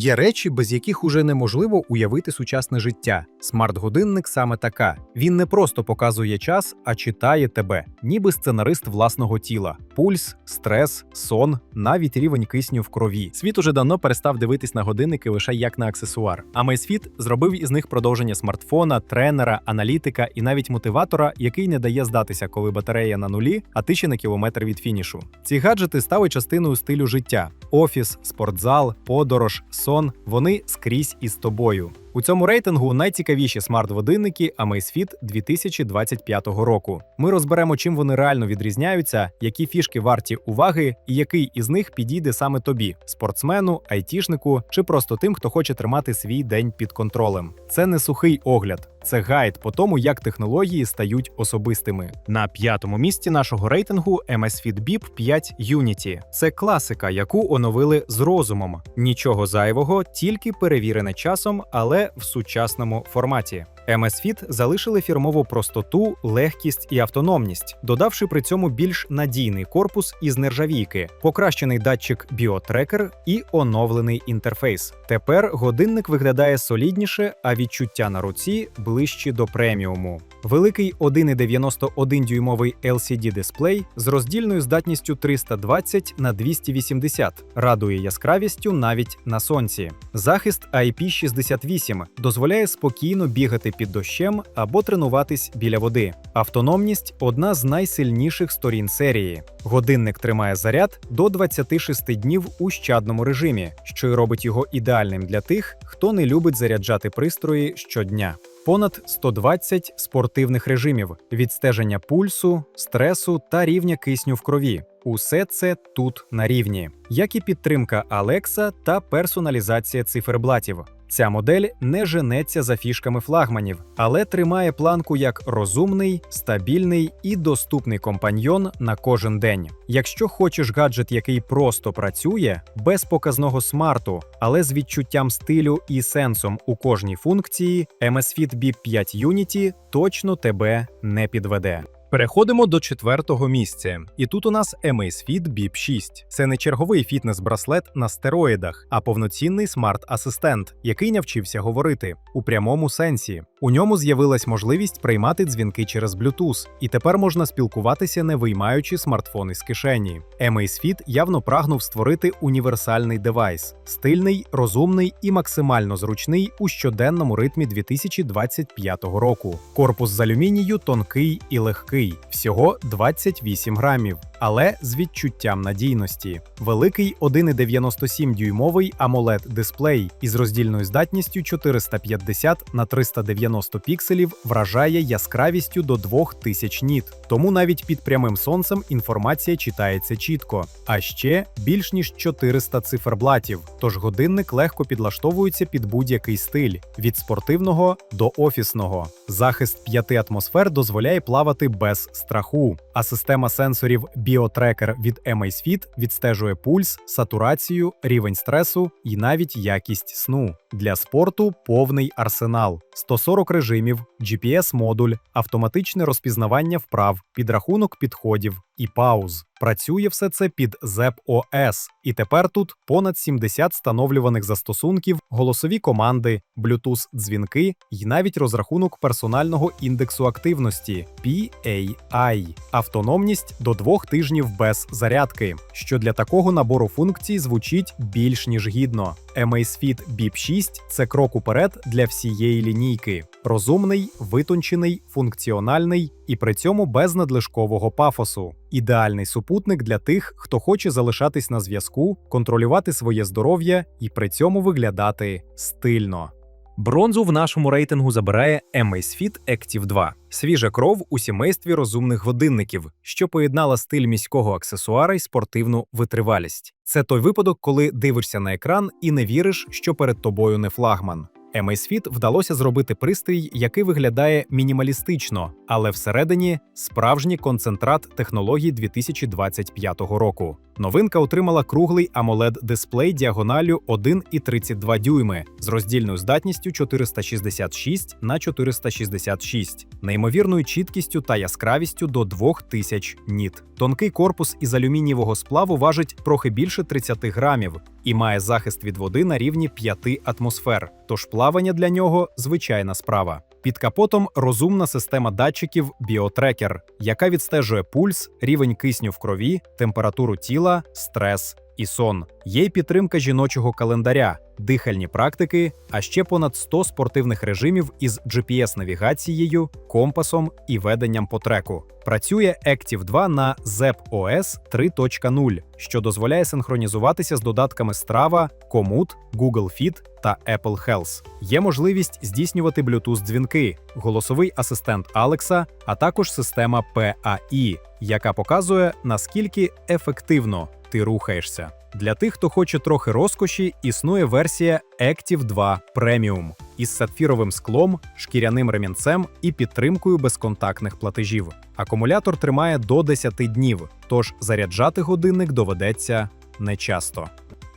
Є речі, без яких уже неможливо уявити сучасне життя. Смарт-годинник саме така. Він не просто показує час, а читає тебе, ніби сценарист власного тіла. Пульс, стрес, сон, навіть рівень кисню в крові. Світ уже давно перестав дивитись на годинники лише як на аксесуар. А Amazfit зробив із них продовження смартфона, тренера, аналітика і навіть мотиватора, який не дає здатися, коли батарея на нулі, а ти ще на кілометр від фінішу. Ці гаджети стали частиною стилю життя: офіс, спортзал, подорож, сон вони скрізь із тобою. У цьому рейтингу найцікавіші смарт-годинники Amazfit 2025 року. Ми розберемо, чим вони реально відрізняються, які фішки варті уваги, і який із них підійде саме тобі спортсмену, айтішнику чи просто тим, хто хоче тримати свій день під контролем. Це не сухий огляд, це гайд по тому, як технології стають особистими. На п'ятому місці нашого рейтингу Amazfit Bip 5 Unity. Це класика, яку оновили з розумом. Нічого зайвого, тільки перевірене часом, але в сучасному форматі. Amazfit залишили фірмову простоту, легкість і автономність, додавши при цьому більш надійний корпус із нержавійки, покращений датчик біотрекер і оновлений інтерфейс. Тепер годинник виглядає солідніше, а відчуття на руці ближчі до преміуму. Великий 1,91 дюймовий LCD дисплей з роздільною здатністю 320 на 280 радує яскравістю навіть на сонці. Захист IP68 дозволяє спокійно бігати під дощем або тренуватись біля води. Автономність одна з найсильніших сторін серії. Годинник тримає заряд до 26 днів у щадному режимі, що й робить його ідеальним для тих, хто не любить заряджати пристрої щодня. Понад 120 спортивних режимів, відстеження пульсу, стресу та рівня кисню в крові. Усе це тут на рівні, як і підтримка Alexa та персоналізація циферблатів. Ця модель не женеться за фішками флагманів, але тримає планку як розумний, стабільний і доступний компаньйон на кожен день. Якщо хочеш гаджет, який просто працює, без показного смарту, але з відчуттям стилю і сенсом у кожній функції, Amazfit Bip 5 Unity точно тебе не підведе. Переходимо до четвертого місця, і тут у нас Amazfit Bip 6. Це не черговий фітнес-браслет на стероїдах, а повноцінний смарт-асистент, який навчився говорити у прямому сенсі. У ньому з'явилась можливість приймати дзвінки через Bluetooth, і тепер можна спілкуватися, не виймаючи смартфон із кишені. Amazfit явно прагнув створити універсальний девайс, стильний, розумний і максимально зручний у щоденному ритмі 2025 року. Корпус з алюмінію тонкий і легкий, всього 28 грамів. Але з відчуттям надійності. Великий 1,97 дюймовий amoled дисплей із роздільною здатністю 450 на 390 пікселів вражає яскравістю до 2000 ніт. Тому навіть під прямим сонцем інформація читається чітко. А ще більш ніж 400 циферблатів. Тож годинник легко підлаштовується під будь-який стиль від спортивного до офісного. Захист п'яти атмосфер дозволяє плавати без страху. А система сенсорів BioTracker від Amazfit відстежує пульс, сатурацію, рівень стресу і навіть якість сну. Для спорту повний арсенал, 140 режимів, GPS-модуль, автоматичне розпізнавання вправ, підрахунок підходів і пауз. Працює все це під ZEP OS. І тепер тут понад 70 встановлюваних застосунків, голосові команди, Bluetooth дзвінки і навіть розрахунок персонального індексу активності PAI. Автономність до двох тижнів без зарядки, що для такого набору функцій звучить більш ніж гідно. Amazfit Bip 6 це крок уперед для всієї лінійки. Розумний, витончений, функціональний і при цьому без надлишкового пафосу. Ідеальний супутник для тих, хто хоче залишатись на зв'язку, контролювати своє здоров'я і при цьому виглядати стильно. Бронзу в нашому рейтингу забирає Amazfit Active 2. Свіжа кров у сімействі розумних годинників, що поєднала стиль міського аксесуара й спортивну витривалість. Це той випадок, коли дивишся на екран і не віриш, що перед тобою не флагман. Amazfit вдалося зробити пристрій, який виглядає мінімалістично, але всередині справжній концентрат технологій 2025 року. Новинка отримала круглий amoled дисплей діагоналю 1,32 дюйми з роздільною здатністю 466 на 466, неймовірною чіткістю та яскравістю до 2000 ніт. Тонкий корпус із алюмінієвого сплаву важить трохи більше 30 грамів і має захист від води на рівні 5 атмосфер. Тож плавання для нього звичайна справа. Під капотом розумна система датчиків Біотрекер, яка відстежує пульс, рівень кисню в крові, температуру тіла, стрес і сон. Є й підтримка жіночого календаря, дихальні практики, а ще понад 100 спортивних режимів із GPS-навігацією, компасом і веденням по треку. Працює Active 2 на ZEP OS 3.0, що дозволяє синхронізуватися з додатками Strava, Komoot, Google Fit та Apple Health. Є можливість здійснювати Bluetooth дзвінки, голосовий асистент Alexa, а також система PAI, яка показує наскільки ефективно ти рухаєшся. Для тих, хто хоче трохи розкоші, існує версія Active 2 Premium із сапфіровим склом, шкіряним ремінцем і підтримкою безконтактних платежів. Акумулятор тримає до 10 днів, тож заряджати годинник доведеться нечасто.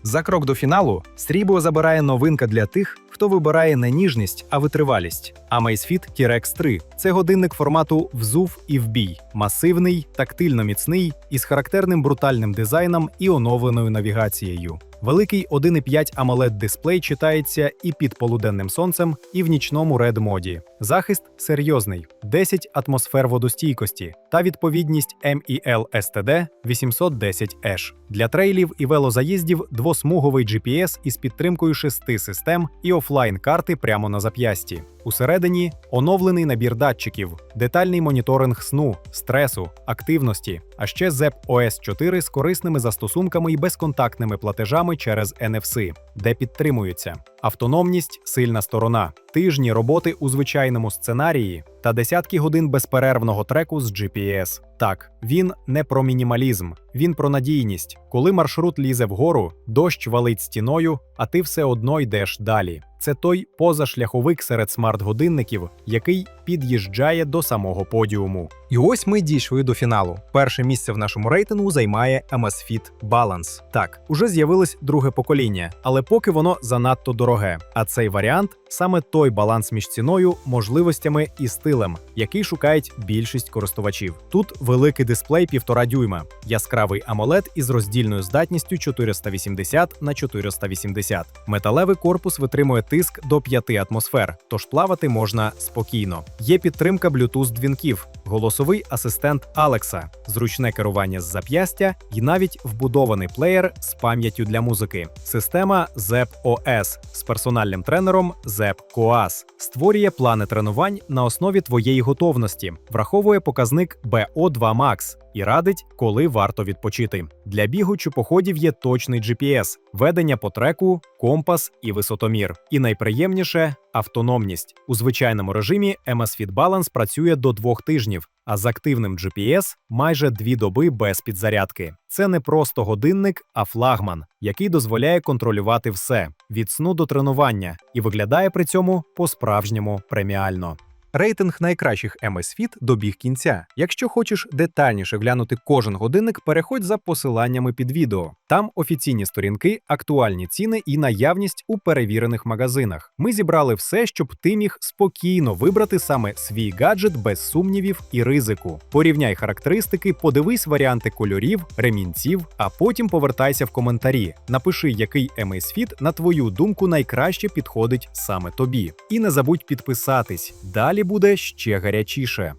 За крок до фіналу срібло забирає новинка для тих, хто вибирає не ніжність, а витривалість. Amazfit T-Rex 3 – це годинник формату взув і вбій, масивний, тактильно міцний, із характерним брутальним дизайном і оновленою навігацією. Великий 1,5 amoled дисплей читається і під полуденним сонцем, і в нічному ред моді. Захист серйозний: 10 атмосфер водостійкості та відповідність MEL STD 810H. Для трейлів і велозаїздів двосмуговий GPS із підтримкою шести систем і офлайн карти прямо на зап'ясті. Усередині оновлений набір датчиків, детальний моніторинг сну, стресу, активності, а ще ZEP OS 4 з корисними застосунками і безконтактними платежами через NFC, де підтримуються автономність, сильна сторона, тижні роботи у звичайному сценарії та десятки годин безперервного треку з GPS. Так, він не про мінімалізм, він про надійність. Коли маршрут лізе вгору, дощ валить стіною, а ти все одно йдеш далі. Це той позашляховик серед смарт-годинників, який під'їжджає до самого подіуму. І ось ми дійшли до фіналу. Перше місце в нашому рейтингу займає Amazfit Balance. Так, уже з'явилось друге покоління, але поки воно занадто дороге. А цей варіант саме той баланс між ціною, можливостями і стилем, який шукають більшість користувачів. Тут великий дисплей 1,5 дюйма, яскравий AMOLED із роздільною здатністю 480 на 480. Металевий корпус витримує тиск до 5 атмосфер, тож плавати можна спокійно. Є підтримка Bluetooth дзвінків, голосовий асистент Алекса, зручне керування з зап'ястя і навіть вбудований плеєр з пам'яттю для музики. Система ZEP OS з персональним тренером ZEP Coas створює плани тренувань на основі твоєї готовності, враховує показник BO2 Max і радить, коли варто відпочити. Для бігу чи походів є точний GPS, ведення по треку, компас і висотомір. І найприємніше автономність. У звичайному режимі Amazfit Balance працює до двох тижнів, а з активним GPS майже дві доби без підзарядки. Це не просто годинник, а флагман, який дозволяє контролювати все від сну до тренування і виглядає при цьому по-справжньому преміально. Рейтинг найкращих Amazfit добіг кінця. Якщо хочеш детальніше глянути кожен годинник, переходь за посиланнями під відео. Там офіційні сторінки, актуальні ціни і наявність у перевірених магазинах. Ми зібрали все, щоб ти міг спокійно вибрати саме свій гаджет без сумнівів і ризику. Порівняй характеристики, подивись варіанти кольорів, ремінців, а потім повертайся в коментарі. Напиши, який Amazfit, на твою думку, найкраще підходить саме тобі. І не забудь підписатись. Далі буде ще гарячіше.